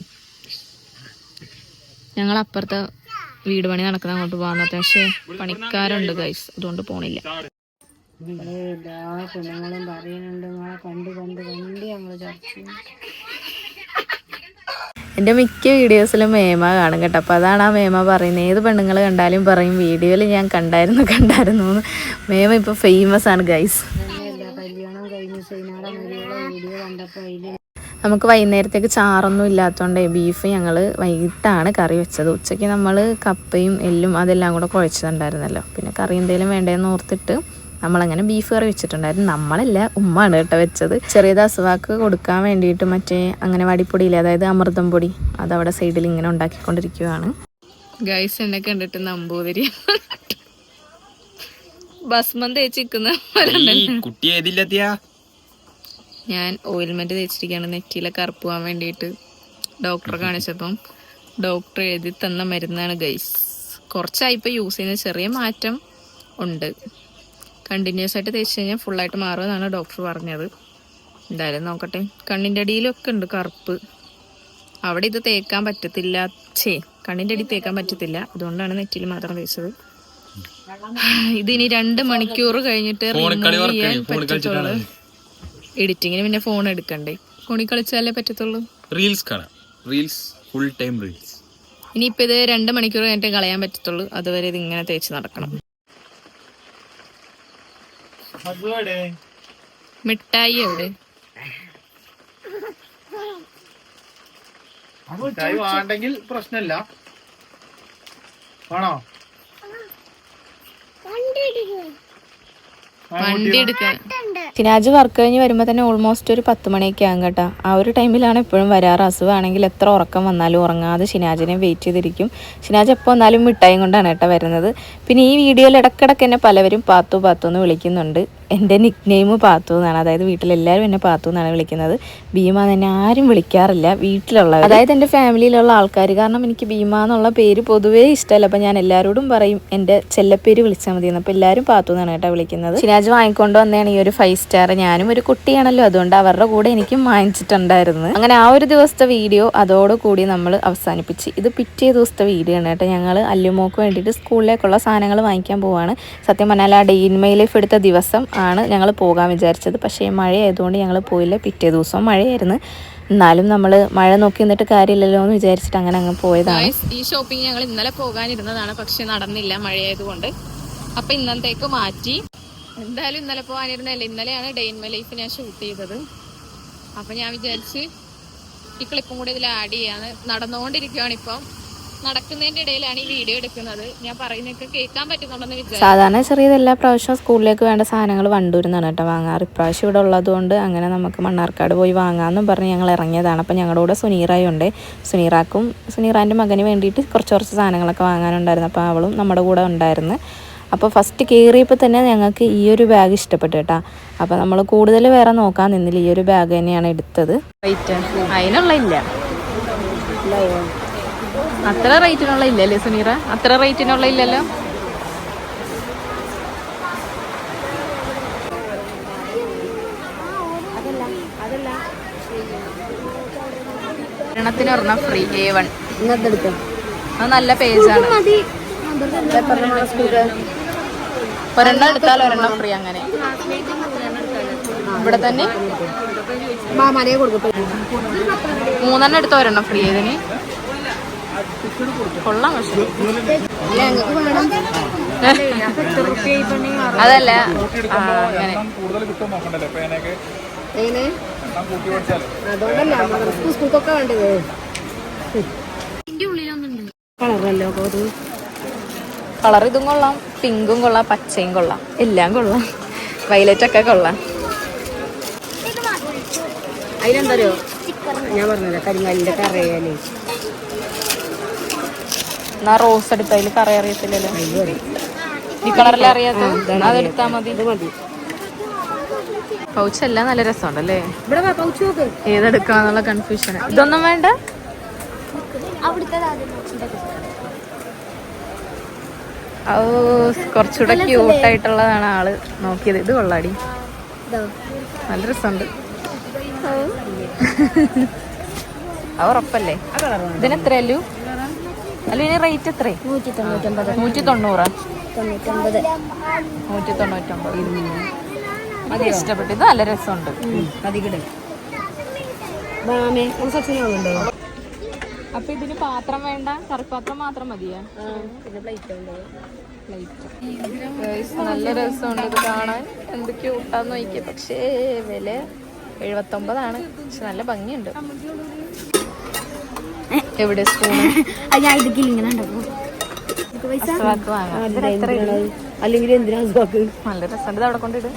ഞങ്ങൾ അപ്പുറത്തെ വീട് പണി നടക്കുന്ന അങ്ങോട്ട് പോകാൻ പക്ഷേ പണിക്കാരുണ്ട് ഗൈസ് അതുകൊണ്ട് പോണില്ല. എല്ലാ പെണ്ണുങ്ങളും പറയുന്നുണ്ട് നിങ്ങളെ കണ്ട് കണ്ട് കണ്ട് ഞങ്ങൾ ചർച്ച. എന്റെ മിക്ക വീഡിയോസിലും മേമ കാണും കേട്ടോ. അപ്പോൾ അതാണ് ആ മേമ പറയുന്നത്. ഏത് പെണ്ണുങ്ങൾ കണ്ടാലും പറയും വീഡിയോയിൽ ഞാൻ കണ്ടായിരുന്നു കണ്ടായിരുന്നു എന്ന്. മേമ ഇപ്പോൾ ഫേമസ് ആണ് ഗൈസ് നമുക്ക് വൈകുന്നേരത്തേക്ക് ചാറൊന്നും ഇല്ലാത്തതുകൊണ്ട് ബീഫ് ഞങ്ങൾ വൈകിട്ടാണ് കറി വെച്ചത്. ഉച്ചയ്ക്ക് നമ്മൾ കപ്പയും എല്ലും അതെല്ലാം കൂടെ കുഴച്ചിട്ടുണ്ടായിരുന്നല്ലോ പിന്നെ കറി എന്തെങ്കിലും വേണ്ടതെന്ന് ഓർത്തിട്ട് നമ്മളങ്ങനെ ബീഫ് കറി വെച്ചിട്ടുണ്ടായിരുന്നു. നമ്മളല്ല ഉമ്മാണ് കേട്ടോ വെച്ചത്. ചെറിയത് അസുവാക്ക് കൊടുക്കാൻ വേണ്ടിയിട്ട് മറ്റേ അങ്ങനെ വടിപ്പൊടിയില്ല അതായത് അമൃതം പൊടി അത് അവിടെ സൈഡിൽ ഇങ്ങനെ ഉണ്ടാക്കിക്കൊണ്ടിരിക്കുകയാണ് ഗൈസ് എന്നെ കണ്ടിട്ട് നമ്പൂതിരി. ഭസ്മം തേച്ചിരിക്കുന്ന ഞാൻ ഓയിൽമെന്റ് തേച്ചിരിക്കുകയാണ് നെറ്റിയിലെ കറുപ്പ് പോകാൻ വേണ്ടിയിട്ട്. ഡോക്ടറെ കാണിച്ചപ്പം ഡോക്ടർ എഴുതി തന്ന മരുന്നാണ് ഗൈസ് കുറച്ചായി ഇപ്പോൾ യൂസ് ചെയ്യുന്ന ചെറിയ മാറ്റം ഉണ്ട്. കണ്ടിന്യൂസ് ആയിട്ട് തേച്ച് കഴിഞ്ഞാൽ ഫുള്ളായിട്ട് മാറുമെന്നാണ് ഡോക്ടർ പറഞ്ഞത്. എന്തായാലും നോക്കട്ടെ. കണ്ണിന്റെ അടിയിലൊക്കെ ഉണ്ട് കറുപ്പ്. അവിടെ ഇത് തേക്കാൻ പറ്റത്തില്ല. ചേ കണ്ണിന്റെ അടി തേക്കാൻ പറ്റത്തില്ല. അതുകൊണ്ടാണ് നെറ്റിൽ മാത്രം തേച്ചത്. ഇതിനി രണ്ട് മണിക്കൂർ കഴിഞ്ഞിട്ട് റിമൂവ് ചെയ്യാൻ പറ്റത്തുള്ളൂ. എഡിറ്റിങ്ങിന് പിന്നെ ഫോൺ എടുക്കണ്ടേ? ഫോണിൽ കളിച്ചാലേ പറ്റത്തുള്ളൂ. റീൽസ് കാണാം. റീൽസ് ഫുൾ ടൈം റീൽസ് ഇനിയിപ്പോൾ ഇത് രണ്ട് മണിക്കൂർ കഴിഞ്ഞിട്ട് കളയാൻ പറ്റത്തുള്ളൂ. അതുവരെ ഇത് ഇങ്ങനെ തേച്ച് നടക്കണം. മിഠായി എവിടെ? വേണ്ടെങ്കിൽ പ്രശ്നമില്ല വേണോ? സിനാജ് വർക്ക് കഴിഞ്ഞ് വരുമ്പോൾ തന്നെ ഓൾമോസ്റ്റ് ഒരു പത്ത് മണിയൊക്കെ ആകും കേട്ടോ. ആ ഒരു ടൈമിലാണ് എപ്പോഴും വരാറ്. അസുഖമാണെങ്കിൽ എത്ര ഉറക്കം വന്നാലും ഉറങ്ങാതെ ഷിനാജിനെ വെയിറ്റ് ചെയ്തിരിക്കും. ഷിനാജ് എപ്പോൾ വന്നാലും മിഠായും കൊണ്ടാണ് കേട്ടോ വരുന്നത്. പിന്നെ ഈ വീഡിയോയിൽ ഇടക്കിടക്ക് എന്നെ പലവരും പാത്തു പാത്തു എന്ന് വിളിക്കുന്നുണ്ട്. എന്റെ നിക് നെയിം പാത്തു എന്നാണ്. അതായത് വീട്ടിലെല്ലാവരും എന്നെ പാത്തു എന്നാണ് വിളിക്കുന്നത്. ഭീമ എന്ന് ആരും വിളിക്കാറില്ല. വീട്ടിലുള്ള അതായത് എന്റെ ഫാമിലിയിലുള്ള ആൾക്കാർ കാരണം എനിക്ക് ഭീമ എന്നുള്ള പേര് പൊതുവേ ഇഷ്ടമല്ല. അപ്പം ഞാൻ എല്ലാവരോടും പറയും എന്റെ ചെല്ലപ്പേര് വിളിച്ചാൽ മതി അപ്പോൾ എല്ലാവരും പാത്തു എന്നാണ് കേട്ടോ വിളിക്കുന്നത്. ഷിനാജ് വാങ്ങിക്കൊണ്ട് വന്നതാണ് ഈ ഒരു ഫൈവ് സ്റ്റാർ ഞാനും ഒരു കുട്ടിയാണല്ലോ. അതുകൊണ്ട് അവരുടെ കൂടെ എനിക്കും വാങ്ങിച്ചിട്ടുണ്ടായിരുന്നു. അങ്ങനെ ആ ഒരു ദിവസത്തെ വീഡിയോ അതോടുകൂടി നമ്മൾ അവസാനിപ്പിച്ച്. ഇത് പിറ്റേ ദിവസത്തെ വീഡിയോ ആണ് കേട്ടോ. ഞങ്ങൾ അല്ലുമോക്ക് വേണ്ടിയിട്ട് സ്കൂളിലേക്കുള്ള സാധനങ്ങൾ വാങ്ങിക്കാൻ പോവാണ്. സത്യം പറഞ്ഞാൽ ആ ഡെയിൻ മൈ ലൈഫ് എടുത്ത ദിവസം ആണ് ഞങ്ങൾ പോകാൻ വിചാരിച്ചത്. പക്ഷേ മഴ ആയതുകൊണ്ട് ഞങ്ങൾ പോയില്ല. പിറ്റേ ദിവസം മഴയായിരുന്നു. എന്നാലും നമ്മൾ മഴ നോക്കി നിന്നിട്ട് കാര്യമില്ലല്ലോ എന്ന് വിചാരിച്ചിട്ട് അങ്ങനെ അങ്ങ് പോയതാണ്. ഈ ഷോപ്പിംഗ് ഞങ്ങൾ ഇന്നലെ പോകാനിരുന്നതാണ്. പക്ഷെ നടന്നില്ല മഴയായതുകൊണ്ട്. അപ്പൊ ഇന്നത്തേക്ക് മാറ്റി. എന്തായാലും ഇന്നലെ പോകാനിരുന്നല്ലേ ഇന്നലെയാണ് ഡേ ഇൻ മൈ ലൈഫ് ഞാൻ ഷൂട്ട് ചെയ്തത്. അപ്പൊ ഞാൻ വിചാരിച്ച് ഈ ക്ലിപ്പും കൂടി ഇതിൽ ആഡ് ചെയ്യാന്ന് നടന്നുകൊണ്ടിരിക്കുകയാണ് ഇപ്പം. നടക്കുന്നതിന്റെ ഇടയിലാണ് ഈ വീഡിയോ എടുക്കുന്നത്. ഞാൻ പറയുന്നൊക്കെ കേൾക്കാൻ പറ്റുന്നുണ്ടെന്ന് വിചാരിച്ചു സാധാരണ ചെറിയത് എല്ലാ പ്രാവശ്യവും സ്കൂളിലേക്ക് വേണ്ട സാധനങ്ങൾ വണ്ടൂരുന്നാണ് കേട്ടോ വാങ്ങാറ്. ഇപ്രാവശ്യം ഇവിടെ ഉള്ളതുകൊണ്ട് അങ്ങനെ നമുക്ക് മണ്ണാർക്കാട് പോയി വാങ്ങാമെന്നും പറഞ്ഞ് ഞങ്ങൾ ഇറങ്ങിയതാണ്. അപ്പം ഞങ്ങളുടെ കൂടെ സുനീറായുണ്ട്. സുനീറാക്കും സുനീറാന്റെ മകന് വേണ്ടിയിട്ട് കുറച്ച് കുറച്ച് സാധനങ്ങളൊക്കെ വാങ്ങാനുണ്ടായിരുന്നു. അപ്പോൾ അവളും നമ്മുടെ കൂടെ ഉണ്ടായിരുന്നു. അപ്പോൾ ഫസ്റ്റ് കയറിയപ്പോൾ തന്നെ ഞങ്ങൾക്ക് ഈ ഒരു ബാഗ് ഇഷ്ടപ്പെട്ടു കേട്ടോ. അപ്പോൾ നമ്മൾ കൂടുതൽ വേറെ നോക്കാൻ നിന്നില്ല. ഈ ഒരു ബാഗ് തന്നെയാണ് എടുത്തത്. റേറ്റ് അതിനുള്ള ഇല്ല. അത്ര റേറ്റിനുള്ള ഇല്ലല്ലേ സുനീറ? അത്ര റേറ്റിനുള്ള ഇല്ലല്ലോ? ഒരെണ്ണത്തിന് ഒരെണ്ണം ഫ്രീ എ വൺ അത് നല്ല പേജാണ്. ഒരെണ്ണം എടുത്താൽ ഒരെണ്ണം ഫ്രീ അങ്ങനെ. ഇവിടെ തന്നെ? മൂന്നെണ്ണം എടുത്ത ഒരെണ്ണം ഫ്രീ ഇതിന് കൊള്ളാം പക്ഷേ. അതല്ല അങ്ങനെ. അതുകൊണ്ടല്ല സ്കൂൾക്കൊക്കെ വേണ്ടത്. കളറല്ലോ അത് കളർ ഇതും കൊള്ളാം പിങ്കും കൊള്ളാം പച്ചയും കൊള്ളാം എല്ലാം കൊള്ളാം. വയലറ്റ് ഒക്കെ കൊള്ളാം. അതിലെന്താ ഞാൻ പറഞ്ഞല്ലോ കരിങ്ങാലിന്റെ കറയാലേ. എന്നാ റോസ് എടുത്ത അതിൽ കറി അറിയത്തില്ലല്ലോ. ഈ കളറിൽ അറിയാത്ത അതെടുത്താ മതി. പൗച്ച് എല്ലാം നല്ല രസമുണ്ടല്ലേ ഏതെടുക്കാന്നുള്ള കൺഫ്യൂഷൻ ഇതൊന്നും വേണ്ട. ഓ കുറച്ചുകൂടെ ക്യൂട്ടായിട്ടുള്ളതാണ് ആൾ. നോക്കിയത്. ഇത് കൊള്ളാടി. നല്ല രസമുണ്ട്. അത് [LAUGHS] ഉറപ്പല്ലേ? ഇതിനെത്രയല്ലോ? അല്ല ഇതിന് റേറ്റ് എത്രേ നൂറ്റി തൊണ്ണൂറ്റൊമ്പത്. നൂറ്റി തൊണ്ണൂറാ തൊണ്ണൂറ്റൊമ്പത് നൂറ്റി തൊണ്ണൂറ്റൊമ്പത് അത് ഇഷ്ടപ്പെട്ടു. ഇത് നല്ല രസമുണ്ട്. അതികിട് അപ്പൊ ഇതിന് പാത്രം വേണ്ട. കറിപ്പാത്രം മാത്രം മതിയാ? പിന്നെ പ്ലേറ്റ് Guys, നല്ല രസമുണ്ട് ഇത് കാണാൻ. എന്ത് ഊട്ടാന്ന് നോക്കിയ. പക്ഷേ വില എഴുപത്തൊമ്പതാണ്. പക്ഷെ നല്ല ഭംഗിയുണ്ട്. എവിടെ സ്പൂൺ? ഞാൻ ഇതിൽ ഇങ്ങനെ ഇത്? അല്ലെങ്കിൽ എന്തിനാ സ്വാക്ക് നല്ല രസമുണ്ട്. അവിടെ കൊണ്ടിട്ട്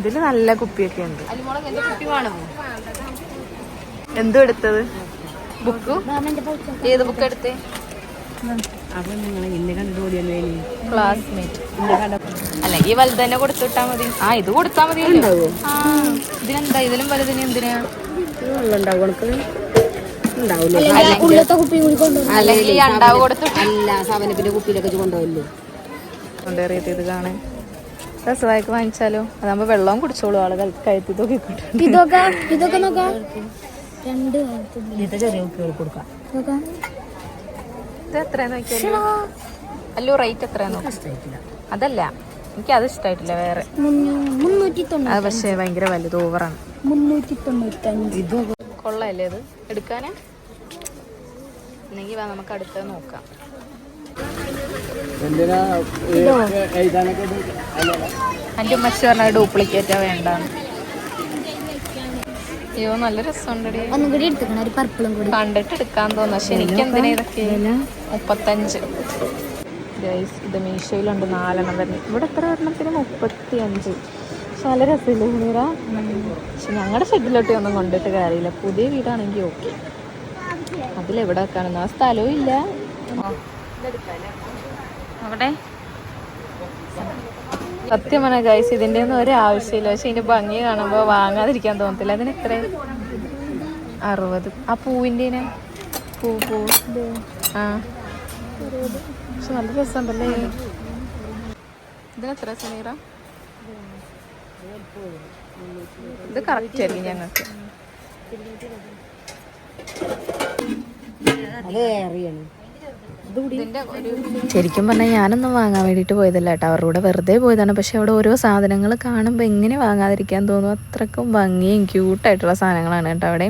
ഇതിൽ നല്ല കുപ്പിയൊക്കെ ഉണ്ട്. എന്തും എടുത്തത്? ബുക്ക്? ഏത് ബുക്ക് എടുത്തേ? ക്ലാസ്മേറ്റ് അല്ലെങ്കിൽ വലുത് തന്നെ കൊടുത്തുവിട്ടാ മതി. ആ ഇത് കൊടുത്താ മതി ആ ഇതിനെന്താ? ഇതിലും വലുതിന് എന്തിനാ? സാധനത്തിന്റെ കുപ്പിയിലൊക്കെ ഇത് കാണാൻ വാങ്ങിച്ചാലോ? അതാകുമ്പോ വെള്ളവും കുടിച്ചോളൂ ആൾ ഇതൊക്കെ ഇതൊക്കെ നോക്കാം. രണ്ട് ഇന്നത്തെ ചെറിയ കുട്ടികൾക്ക് കൊടുക്കാം. നോക്കാം. ഇത് എത്ര നോക്കിയാലോ? അല്ലു റേറ്റ് എത്ര നോക്കാം? അതല്ല എനിക്ക് അത് ഇഷ്ടായിട്ടില്ല വേറെ. അത് പക്ഷേ ഭയങ്കര വലുത് ഓവറാണ് കൊള്ളല്ലേ ഇത് എടുക്കാന്? എന്നെങ്കിൽ വാ നമുക്ക് അടുത്തത് നോക്കാം. എന്റെ ഉമ്മച്ച പറഞ്ഞ ഡ്യൂപ്ലിക്കേറ്റാ വേണ്ട അയ്യോ നല്ല രസമുണ്ടടി. ഒന്നും കൂടി എടുത്തുക്കണം ഒരു പർപ്പിളും കൂടി. കണ്ടിട്ട് എടുക്കാൻ തോന്നാ പക്ഷെ എനിക്ക് എന്തിനാ ഇതൊക്കെ? മുപ്പത്തഞ്ച്. ഗൈസ് ഇത് മീഷോയിലുണ്ട് നാലെണ്ണം തന്നെ ഇവിടെ എത്ര എണ്ണത്തിന് മുപ്പത്തി അഞ്ച് പക്ഷെ നല്ല രസമില്ലേ പക്ഷെ ഞങ്ങളുടെ ഷെഡിലോട്ട് ഒന്നും കൊണ്ടിട്ട് കാര്യമില്ല. പുതിയ വീടാണെങ്കിൽ ഓക്കെ അതിലെവിടെ വെക്കാനൊന്നും ആ സ്ഥലവും ഇല്ല. സത്യമാണ് സത്യം പറഞ്ഞ ഗൈസ് ഇതിന്റെ ഒന്നും ഒരു ആവശ്യമില്ല. പക്ഷെ ഇതിന്റെ ഭംഗി കാണുമ്പോൾ വാങ്ങാതിരിക്കാൻ തോന്നത്തില്ല. അതിന് എത്ര അറുപത്. ആ പൂവിന്റെ പൂ പൂ. ആ. പക്ഷെ നല്ല രസമുണ്ടല്ലേ? ഇതിന് എത്ര സമീറ ഇത് കറക്റ്റ് ആയിരിക്കും ഞങ്ങൾക്ക്. ശരിക്കും പറഞ്ഞാൽ ഞാനൊന്നും വാങ്ങാൻ വേണ്ടിയിട്ട് പോയതല്ല കേട്ടോ. അവരുടെ കൂടെ വെറുതെ പോയതാണ്. പക്ഷെ അവിടെ ഓരോ സാധനങ്ങൾ കാണുമ്പോൾ എങ്ങനെ വാങ്ങാതിരിക്കാൻ തോന്നും? അത്രക്കും ഭംഗിയും ക്യൂട്ടായിട്ടുള്ള സാധനങ്ങളാണ് കേട്ടോ അവിടെ.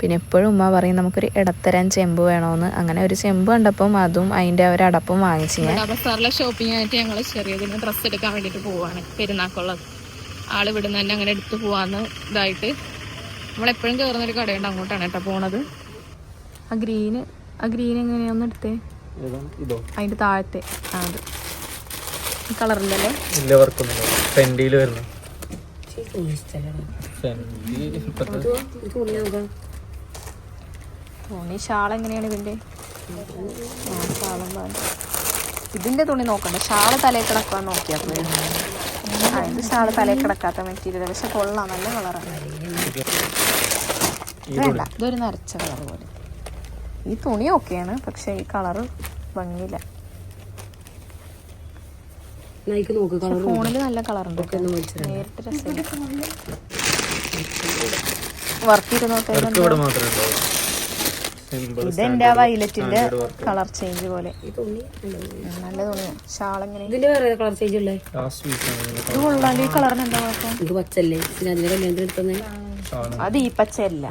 പിന്നെ എപ്പോഴും ഉമ്മ പറയും നമുക്കൊരു ഇടത്തരം ചെമ്പ് വേണമെന്ന് അങ്ങനെ ഒരു ചെമ്പ് കണ്ടപ്പം അതും അതിന്റെ ഒരു അടപ്പും വാങ്ങിച്ചു ഞാൻ. ബസാറിലെ ഷോപ്പിംഗ് ആയിട്ട് ഞങ്ങൾ ചെറിയതിന് ഡ്രസ്സ് എടുക്കാൻ വേണ്ടിയിട്ട് പോവാണ്. പെരുന്നാക്കുള്ളത്. ആൾ ഇവിടുന്ന് തന്നെ അങ്ങനെ എടുത്തു പോവാന്ന് ഇതായിട്ട്. നമ്മളെപ്പോഴും കയറുന്നൊരു കടയുണ്ട് അങ്ങോട്ടാണ് കേട്ടോ പോണത്. ആ ഗ്രീന് ആ ഗ്രീൻ എങ്ങനെയാന്ന് എടുത്തേ. ഇതോ. അതിന്റെ താഴത്തെ. ആ, അത്. കളറില്ലല്ലേ ഇല്ല വർക്കൊന്നുമില്ല. ട്രെൻഡിയിൽ വരുന്നു. തുണി ഷാൾ എങ്ങനെയാണ് ഇതിന്റെ? ഷാളും. ഇതിന്റെ തുണി നോക്കണ്ട. ഷാൾ തലയിൽ കിടക്കാൻ നോക്കിയാ പോയി ഇത് ഷാൾ തലയിൽ കിടക്കാത്ത മെറ്റീരിയൽ. പക്ഷെ കൊള്ളാം. നല്ല കളറാണ്. വേണ്ട. ഇതൊരു നരച്ച കളർ പോലെ. ഈ തുണി ഓക്കെയാണ് പക്ഷെ ഈ കളറ് ഭംഗിയില്ല. നൈക്ക് നോക്ക് കളർ ഫോണിൽ നല്ല കളറുണ്ട് നേരിട്ട് വർക്ക് ചെയ്ത് ആ വൈലറ്റിന്റെ കളർ ചേഞ്ച് പോലെ. നല്ല തുണിയാണ് ഷാൾ എങ്ങനെ ഇതിന്റെ വേറെ കളർ ചേഞ്ച് ഉള്ളേ? ലാസ്റ്റ് വീക്കാണ് ഇത് കൊള്ളാണ്ട് ഈ കളറിന് എന്താ കുഴപ്പം? ഇത് പച്ചല്ലേ പിന്നെ അതിന്റെ കല്യാണത്തിന് സാധനം അത് ഈ പച്ചയല്ല.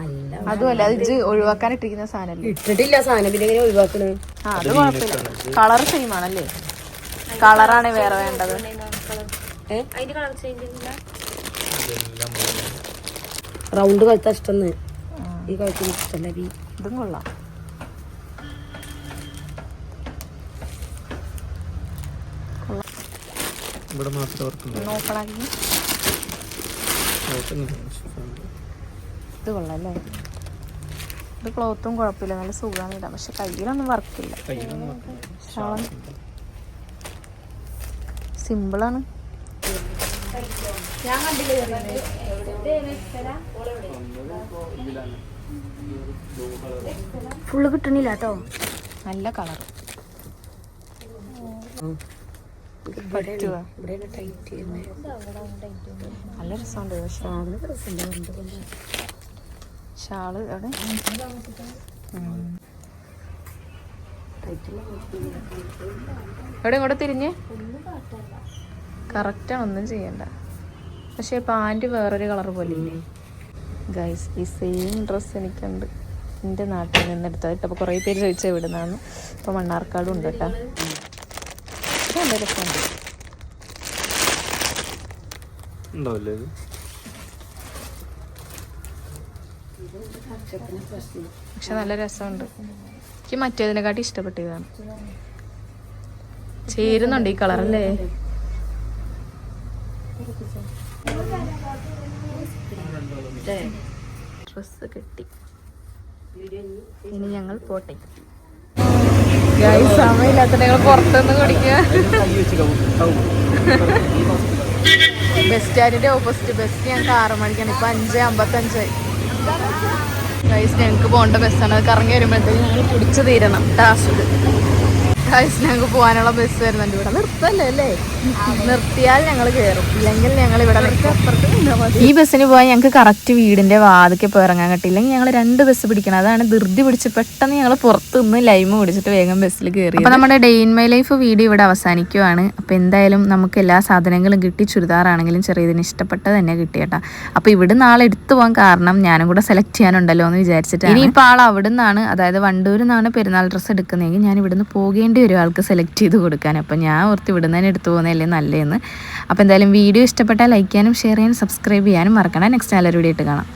അതുമല്ല അത് ഇത് ഒഴിവാക്കാൻ ഇട്ടിരിക്കുന്ന സാധനല്ലേ? ഇട്ടിട്ടില്ല സാധനം. പിന്നെ എങ്ങനെ ഒഴിവാക്കണേ? ആ അത് കുഴപ്പമില്ല. കളർ സെയിം ആണല്ലേ? കളറാണ് വേറെ വേണ്ടത്. റൗണ്ട് കഴുത്ത ഇഷ്ടം ഈ കഴുത്തിന് ഇഷ്ടമല്ല ഇതും കൊള്ളാം. ഇവിടെ മാത്രം നോക്കുന്നില്ല ഇത് കൊള്ളാം അല്ലേ? ഇത് ക്ലോത്തും കുഴപ്പമില്ല. നല്ല സുഖമാണ് ഇടാം പക്ഷെ കയ്യിലൊന്നും വർക്കില്ല സിമ്പിളാണ് ഫുള്ള് കിട്ടണില്ല കേട്ടോ. നല്ല കളർ നല്ല രസമുണ്ട്. പക്ഷെ ഷാൾ അവിടെ. എവിടെ ഇങ്ങോട്ട് തിരിഞ്ഞ്? കറക്റ്റാണ് ഒന്നും ചെയ്യണ്ട. പക്ഷെ പാന്റ് വേറൊരു കളർ പോലെ ഇല്ലേ ഗൈസ് ഈ സെയിം ഡ്രസ്സ് എനിക്കുണ്ട്. എന്റെ നാട്ടിൽ നിന്ന് എടുത്തത് അപ്പോൾ കുറേ പേര് ചോദിച്ചാൽ ഇവിടുന്നാണ് ഇപ്പോൾ മണ്ണാർക്കാടും ഉണ്ട് കേട്ടോ. ഇത്? പക്ഷെ നല്ല രസമുണ്ട്. എനിക്ക് മറ്റേതിനെക്കാട്ടി ഇഷ്ടപ്പെട്ട ഇതാണ് ചേരുന്നുണ്ട് ഈ കളറല്ലേ? ഡ്രസ് കിട്ടി. ഇനി ഞങ്ങൾ പോട്ടെ. സമയമില്ലാത്ത ഞങ്ങൾ പുറത്തുനിന്ന് കുടിക്കുക. ബസ് സ്റ്റാൻഡിന്റെ ഓപ്പോസിറ്റ് ബസ് ഞങ്ങൾക്ക് ആറ് മണിക്കാണ്. ഇപ്പൊ അഞ്ച് അമ്പത്തഞ്ചായി ഞങ്ങൾക്ക് പോകേണ്ട ബസ്സാണ് അത് കറങ്ങി വരുമ്പോഴത്തേക്ക് ഞങ്ങൾ പിടിച്ചു തീരണം. ടാസ്ക് ഗൈസ് ഞങ്ങൾക്ക് പോകാനുള്ള ബസ് വരുന്നുണ്ട് ഇവിടെ. നിർത്തല്ലേ അല്ലേ? നിർത്തിയാൽ ഞങ്ങൾ കയറും ഇല്ലെങ്കിൽ ഞങ്ങൾ ഇവിടെ ഈ ബസ്സിന് പോയാൽ ഞങ്ങൾക്ക് കറക്റ്റ് വീടിന്റെ വാതിക്കെ പോയി ഇറങ്ങാൻ കിട്ടിയില്ലെങ്കിൽ ഞങ്ങൾ രണ്ട് ബസ് പിടിക്കണം. അതാണ് ധൃതി പിടിച്ച് പെട്ടെന്ന് ഞങ്ങൾ പുറത്തുനിന്ന് ലൈമ് പിടിച്ചിട്ട് വേഗം ബസ്സിൽ കയറി അപ്പോൾ നമ്മുടെ day in my life video ഇവിടെ അവസാനിക്കുവാണ്. അപ്പോൾ എന്തായാലും നമുക്ക് എല്ലാ സാധനങ്ങളും കിട്ടി. ചുരിദാറാണെങ്കിലും ചെറിയതിന് ഇഷ്ടപ്പെട്ടത് തന്നെ കിട്ടിയേട്ടാ അപ്പോൾ ഇവിടെ നാളെ എടുത്തു പോകാൻ കാരണം ഞാനും കൂടെ സെലക്ട് ചെയ്യാനുണ്ടല്ലോ എന്ന് വിചാരിച്ചിട്ട് ഇനിയിപ്പോൾ ആൾ അവിടെ നിന്നാണ് അതായത് വണ്ടൂരിൽ നിന്നാണ് പെരുന്നാൾ ഡ്രസ്സ് എടുക്കുന്നതെങ്കിൽ ഞാൻ ഇവിടുന്ന് പോകേണ്ടി വരും ആൾക്ക് സെലക്ട് ചെയ്ത് കൊടുക്കാൻ. അപ്പോൾ ഞാൻ ഓർത്ത് ഇവിടുന്ന് തന്നെ എടുത്തു പോകുന്നതല്ലേ നല്ലതെന്ന്. അപ്പോൾ എന്തായാലും വീഡിയോ ഇഷ്ടപ്പെട്ടാൽ ലൈക്ക് ചെയ്യാനും ഷെയർ ചെയ്യാനും സബ്സ്ക്രൈബ് ചെയ്യാനും മറക്കണം നെക്സ്റ്റ് നല്ലൊരു വീഡിയോ ഇട്ട് കാണാം.